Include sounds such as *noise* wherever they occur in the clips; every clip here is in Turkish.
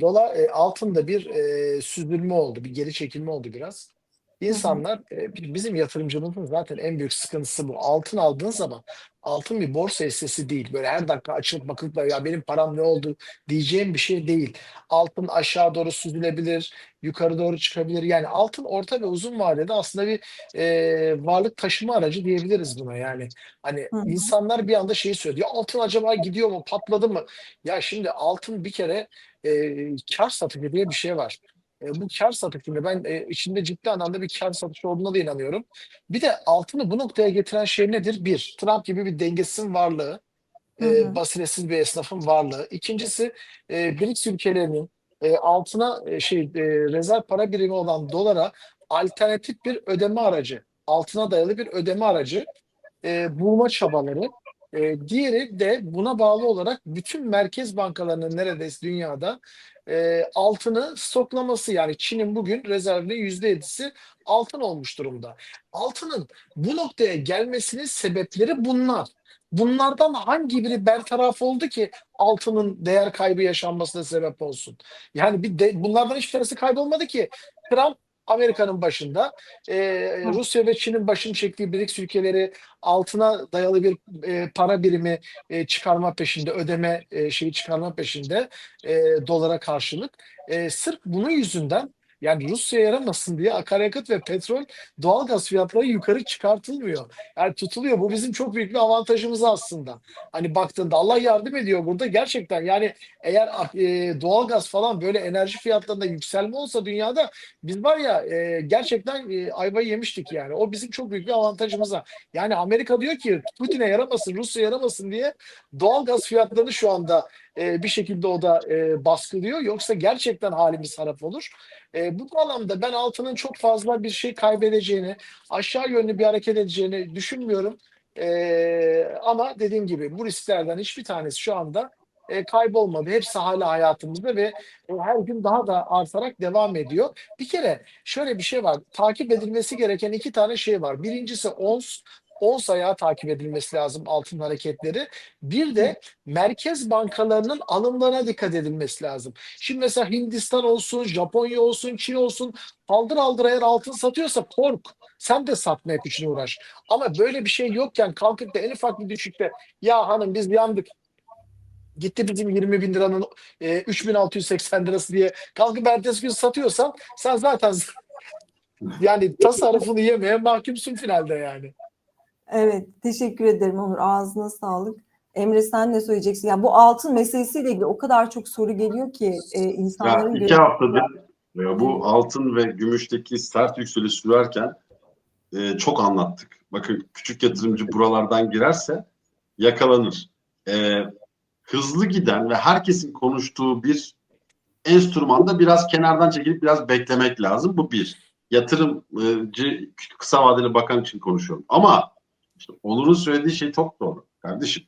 dolar e, altında bir e, süzülme oldu, bir geri çekilme oldu biraz. İnsanlar e, bi- bizim yatırımcımızın zaten en büyük sıkıntısı bu. Altın aldığın zaman altın bir borsa hissesi değil. Böyle her dakika açılıp bakıp da ya benim param ne oldu diyeceğim bir şey değil. Altın aşağı doğru süzülebilir, yukarı doğru çıkabilir. Yani altın orta ve uzun vadede aslında bir e, varlık taşıma aracı diyebiliriz buna yani. Hani Hı hı. insanlar bir anda şeyi söylüyor. Altın acaba gidiyor mu, patladı mı? Ya şimdi altın bir kere e, kar satıcı diye bir şey var. E, bu kar satışında ben e, içinde ciddi anlamda bir kar satışı olduğuna da inanıyorum. Bir de altını bu noktaya getiren şey nedir? Bir, Trump gibi bir dengesizin varlığı, Hı e, hı. basiretsiz bir esnafın varlığı. İkincisi, e, BRICS ülkelerinin e, altına e, şey e, rezerv para birimi olan dolara alternatif bir ödeme aracı, altına dayalı bir ödeme aracı e, bulma çabaları. E, diğeri de buna bağlı olarak bütün merkez bankalarının neredeyse dünyada e, altını stoklaması. Yani Çin'in bugün rezervinin yüzde yedisi altın olmuş durumda. Altının bu noktaya gelmesinin sebepleri bunlar. Bunlardan hangi biri bertaraf oldu ki altının değer kaybı yaşanmasına sebep olsun? Yani bir de, bunlardan hiçbir tanesi kaybolmadı ki. Trump Amerika'nın başında, e, Rusya ve Çin'in başını çektiği BRICS ülkeleri altına dayalı bir e, para birimi e, çıkarma peşinde, ödeme e, şeyi çıkarma peşinde e, dolara karşılık. E, sırf bunun yüzünden yani Rusya yaramasın diye akaryakıt ve petrol doğalgaz fiyatları yukarı çıkartılmıyor. Yani tutuluyor. Bu bizim çok büyük bir avantajımız aslında. Hani baktığında Allah yardım ediyor burada gerçekten. Yani eğer e, doğalgaz falan böyle enerji fiyatlarında yükselme olsa dünyada biz var ya e, gerçekten e, ayvayı yemiştik yani. O bizim çok büyük bir avantajımıza. Yani Amerika diyor ki Putin'e yaramasın, Rusya yaramasın diye doğalgaz fiyatlarını şu anda e, bir şekilde o da e, baskılıyor. Yoksa gerçekten halimiz harap olur. E, bu bağlamda ben altının çok fazla bir şey kaybedeceğini, aşağı yönlü bir hareket edeceğini düşünmüyorum. E, ama dediğim gibi bu risklerden hiçbir tanesi şu anda e, kaybolmadı. Hepsi hala hayatımızda ve e, her gün daha da artarak devam ediyor. Bir kere şöyle bir şey var. Takip edilmesi gereken iki tane şey var. Birincisi ons, ons ayağı takip edilmesi lazım altın hareketleri. Bir de merkez bankalarının alımlarına dikkat edilmesi lazım. Şimdi mesela Hindistan olsun, Japonya olsun, Çin olsun haldır haldır eğer altın satıyorsa kork. Sen de satmaya peşine uğraş. Ama böyle bir şey yokken kalkıp da en ufak bir düşükte ya hanım biz yandık gitti bizim 20 bin liranın e, 3680 lirası diye kalkıp ertesi gün satıyorsan sen zaten *laughs* yani tasarrufunu yemeye mahkumsun finalde yani. Evet, teşekkür ederim Onur. Ağzına sağlık. Emre sen ne söyleyeceksin? Ya bu altın meselesiyle ilgili o kadar çok soru geliyor ki e, Ya insanların iki göre- haftadır ya bu altın ve gümüşteki sert yükseliş sürerken e, çok anlattık. Bakın küçük yatırımcı buralardan girerse yakalanır. E, hızlı giden ve herkesin konuştuğu bir enstrümanda biraz kenardan çekilip biraz beklemek lazım. Bu bir. Yatırımcı kısa vadeli bakan için konuşuyorum. Ama işte Onur'un söylediği şey çok doğru. Kardeşim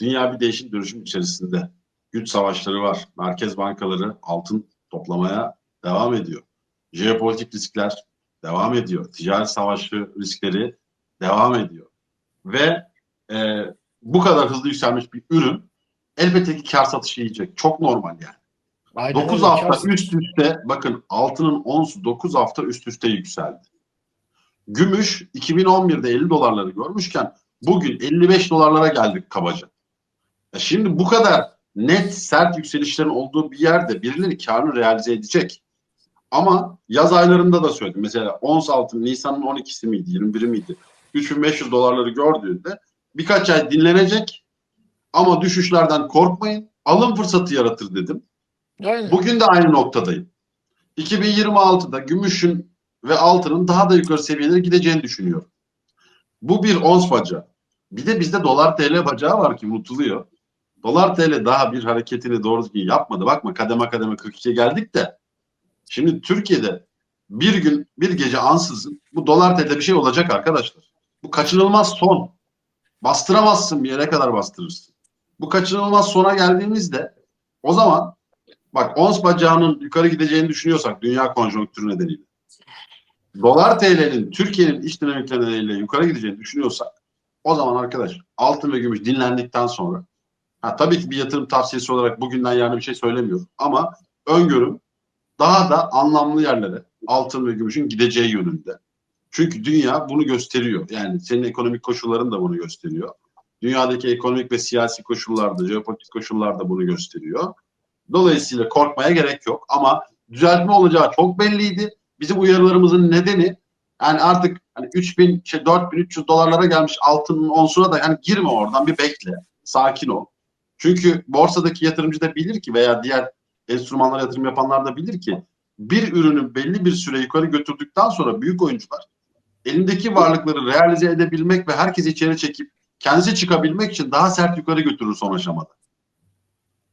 dünya bir değişim dönüşüm içerisinde. Güç savaşları var. Merkez bankaları altın toplamaya devam ediyor. Jeopolitik riskler devam ediyor. Ticaret savaşı riskleri devam ediyor. Ve e, bu kadar hızlı yükselmiş bir ürün elbette ki kar satışı yiyecek. Çok normal yani. Aynen 9 öyle. hafta Kâr- üst üste bakın altının onsu 9 hafta üst üste yükseldi. Gümüş 2011'de 50 dolarları görmüşken bugün 55 dolarlara geldik kabaca. Ya şimdi bu kadar net sert yükselişlerin olduğu bir yerde birileri karını realize edecek. Ama yaz aylarında da söyledim. Mesela ons altın Nisan'ın 12'si miydi 21'i miydi? 3500 dolarları gördüğünde birkaç ay dinlenecek ama düşüşlerden korkmayın. Alım fırsatı yaratır dedim. Aynen. Bugün de aynı noktadayım. 2026'da gümüşün ve altının daha da yukarı seviyelere gideceğini düşünüyorum. Bu bir ons bacağı. Bir de bizde dolar TL bacağı var ki unutuluyor. Dolar TL daha bir hareketini doğru düzgün yapmadı. Bakma kademe kademe 42'ye geldik de. Şimdi Türkiye'de bir gün bir gece ansızın bu dolar TL'de bir şey olacak arkadaşlar. Bu kaçınılmaz son. Bastıramazsın bir yere kadar bastırırsın. Bu kaçınılmaz sona geldiğimizde o zaman Bak ons bacağının yukarı gideceğini düşünüyorsak dünya konjonktürü nedeniyle. Dolar TL'nin Türkiye'nin iç dinamikleri nedeniyle yukarı gideceğini düşünüyorsak o zaman arkadaş altın ve gümüş dinlendikten sonra ha, tabii ki bir yatırım tavsiyesi olarak bugünden yarına bir şey söylemiyorum ama öngörüm daha da anlamlı yerlere altın ve gümüşün gideceği yönünde. Çünkü dünya bunu gösteriyor. Yani senin ekonomik koşulların da bunu gösteriyor. Dünyadaki ekonomik ve siyasi koşullar da, jeopolitik koşullar da bunu gösteriyor. Dolayısıyla korkmaya gerek yok. Ama düzeltme olacağı çok belliydi. Bizim uyarılarımızın nedeni yani artık hani 3000, şey 4300 dolarlara gelmiş altının onsuna da yani girme oradan bir bekle. Sakin ol. Çünkü borsadaki yatırımcı da bilir ki veya diğer enstrümanlara yatırım yapanlar da bilir ki bir ürünü belli bir süre yukarı götürdükten sonra büyük oyuncular elindeki varlıkları realize edebilmek ve herkesi içeri çekip kendisi çıkabilmek için daha sert yukarı götürür son aşamada.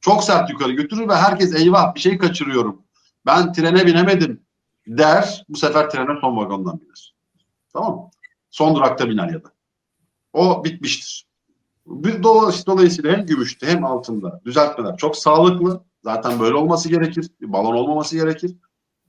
Çok sert yukarı götürür ve herkes eyvah bir şey kaçırıyorum. Ben trene binemedim der. Bu sefer trene son vagondan biner. Tamam mı? Son durakta biner ya da. O bitmiştir. Bir dolayısıyla, hem gümüşte hem altında düzeltmeler çok sağlıklı. Zaten böyle olması gerekir. Bir balon olmaması gerekir.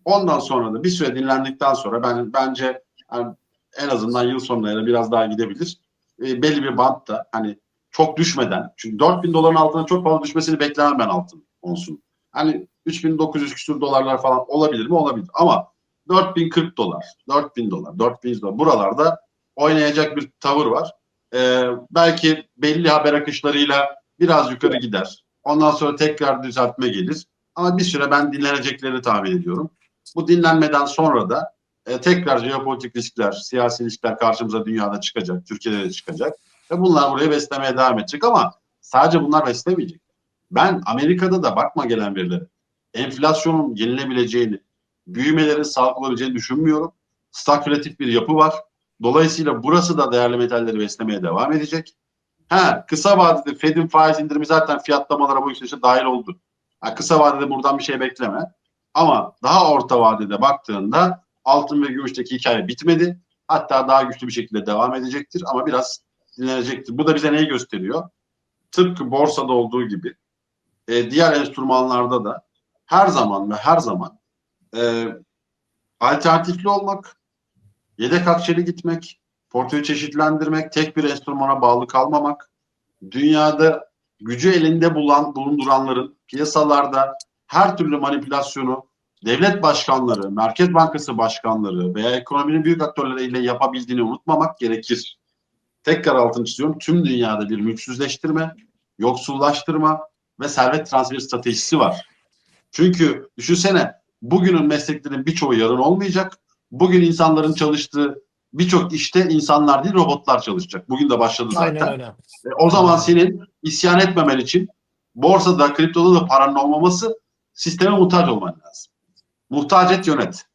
Ondan sonra da bir süre dinlendikten sonra ben bence yani en azından yıl sonlarına biraz daha gidebilir. E, belli bir bantta hani çok düşmeden çünkü 4000 doların altına çok fazla düşmesini beklemem ben altın olsun. Hani 3900 küsur dolarlar falan olabilir mi? Olabilir. Ama 4040 dolar, 4000 dolar, 4100 dolar buralarda oynayacak bir tavır var. Ee, belki belli haber akışlarıyla biraz yukarı gider. Ondan sonra tekrar düzeltme gelir. Ama bir süre ben dinleneceklerini tahmin ediyorum. Bu dinlenmeden sonra da e, tekrar jeopolitik riskler, siyasi riskler karşımıza dünyada çıkacak, Türkiye'de de çıkacak. Ve bunlar buraya beslemeye devam edecek ama sadece bunlar beslemeyecek. Ben Amerika'da da bakma gelen verilere enflasyonun yenilebileceğini, büyümelerin sağlıklı olabileceğini düşünmüyorum. Stagflatif bir yapı var. Dolayısıyla burası da değerli metalleri beslemeye devam edecek. Ha, kısa vadede Fed'in faiz indirimi zaten fiyatlamalara bu yükselişe dahil oldu. Ha, kısa vadede buradan bir şey bekleme. Ama daha orta vadede baktığında altın ve gümüşteki hikaye bitmedi. Hatta daha güçlü bir şekilde devam edecektir ama biraz dinlenecektir. Bu da bize neyi gösteriyor? Tıpkı borsada olduğu gibi e, diğer enstrümanlarda da her zaman ve her zaman e, alternatifli olmak, yedek akçeli gitmek, portföyü çeşitlendirmek, tek bir enstrümana bağlı kalmamak, dünyada gücü elinde bulan, bulunduranların piyasalarda her türlü manipülasyonu devlet başkanları, Merkez Bankası başkanları veya ekonominin büyük aktörleriyle yapabildiğini unutmamak gerekir. Tekrar altını çiziyorum. Tüm dünyada bir mülksüzleştirme, yoksullaştırma ve servet transferi stratejisi var. Çünkü düşünsene bugünün mesleklerin birçoğu yarın olmayacak. Bugün insanların çalıştığı birçok işte insanlar değil robotlar çalışacak. Bugün de başladı zaten. Aynen öyle. E, o zaman senin isyan etmemen için borsada, kriptoda da paranın olmaması sisteme muhtaç olman lazım. Muhtaç et yönet.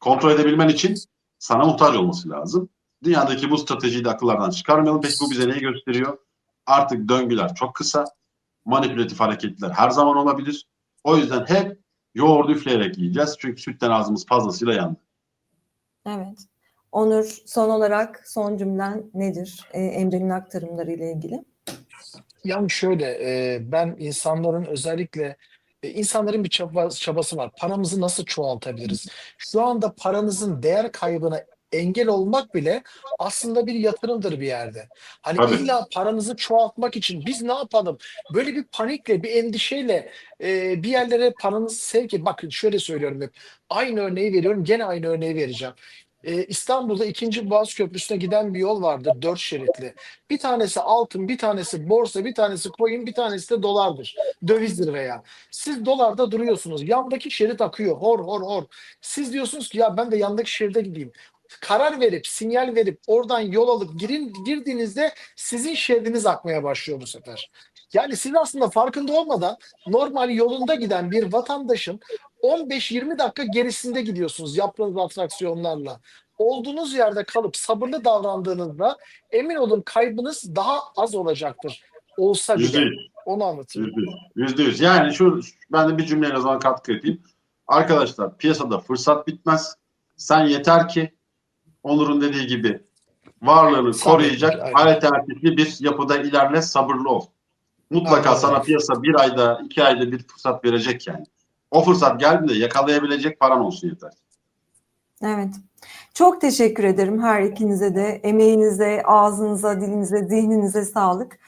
Kontrol edebilmen için sana muhtaç olması lazım. Dünyadaki bu stratejiyi de akıllardan çıkarmayalım. Peki bu bize neyi gösteriyor? Artık döngüler çok kısa. Manipülatif hareketler her zaman olabilir. O yüzden hep yoğurdu üfleyerek yiyeceğiz. Çünkü sütten ağzımız fazlasıyla yandı. Evet. Onur son olarak son cümlen nedir e, Emre'nin aktarımları ile ilgili? Yani şöyle e, ben insanların özellikle e, insanların bir çaba, çabası var. Paramızı nasıl çoğaltabiliriz? Şu anda paranızın değer kaybına engel olmak bile aslında bir yatırımdır bir yerde. Hani Tabii. illa paranızı çoğaltmak için biz ne yapalım? Böyle bir panikle, bir endişeyle e, bir yerlere paranızı sevk et. Bakın şöyle söylüyorum hep. Aynı örneği veriyorum. Gene aynı örneği vereceğim. E, İstanbul'da 2. Boğaz Köprüsü'ne giden bir yol vardır. Dört şeritli. Bir tanesi altın, bir tanesi borsa, bir tanesi coin, bir tanesi de dolardır. Dövizdir veya. Siz dolarda duruyorsunuz. Yandaki şerit akıyor. Hor hor hor. Siz diyorsunuz ki ya ben de yandaki şeride gideyim. Karar verip, sinyal verip, oradan yol alıp girin, girdiğinizde sizin şeridiniz akmaya başlıyor bu sefer. Yani siz aslında farkında olmadan normal yolunda giden bir vatandaşın 15-20 dakika gerisinde gidiyorsunuz yaptığınız atraksiyonlarla. Olduğunuz yerde kalıp sabırlı davrandığınızda emin olun kaybınız daha az olacaktır. Olsa bile. yüz. Onu anlatıyorum. Yüzde yüz. Yüzde yüz. Yani şu ben de bir cümleyle o zaman katkı edeyim. Arkadaşlar piyasada fırsat bitmez. Sen yeter ki Onur'un dediği gibi varlığını Sabır, koruyacak aynen. alternatifli bir yapıda ilerle sabırlı ol. Mutlaka Aynen sana piyasa bir ayda iki ayda bir fırsat verecek yani. O fırsat geldiğinde yakalayabilecek paran olsun yeter. Evet. Çok teşekkür ederim her ikinize de. Emeğinize, ağzınıza, dilinize, zihninize sağlık.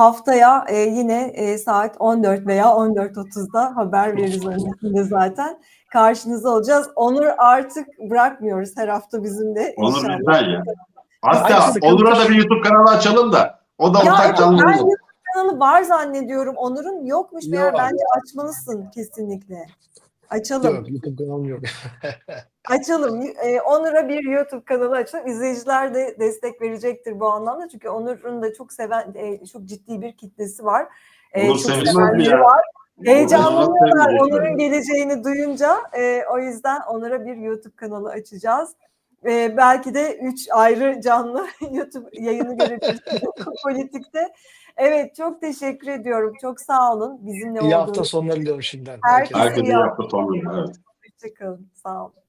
Haftaya e, yine e, saat 14 veya 14.30'da haber veririz öncesinde zaten. Karşınızda olacağız. Onur artık bırakmıyoruz her hafta bizimle. Onur bizden ya. Hatta Onur'a da bir YouTube kanalı açalım da o da Ya ortak canlı olur. YouTube kanalı var zannediyorum. Onur'un yokmuş meğer Yok. bence açmalısın kesinlikle. Açalım. Yok, YouTube kanalım yok. *laughs* Açalım. Ee, Onur'a bir YouTube kanalı açalım. İzleyiciler de destek verecektir bu anlamda. Çünkü Onur'un da çok seven, e, çok ciddi bir kitlesi var. Ee, Onur çok sevenleri var. Heyecanlanıyorlar Onur'un geleceğini duyunca. Ee, o yüzden Onur'a bir YouTube kanalı açacağız. Ee, belki de üç ayrı canlı *laughs* YouTube yayını görebilirsiniz *laughs* politikte. Evet çok teşekkür ediyorum. Çok sağ olun bizimle İyi hafta olduğunuz sonları diliyorum şimdiden. Herkese Herkese iyi hafta sonu. Evet. Hoşçakalın. Sağ olun.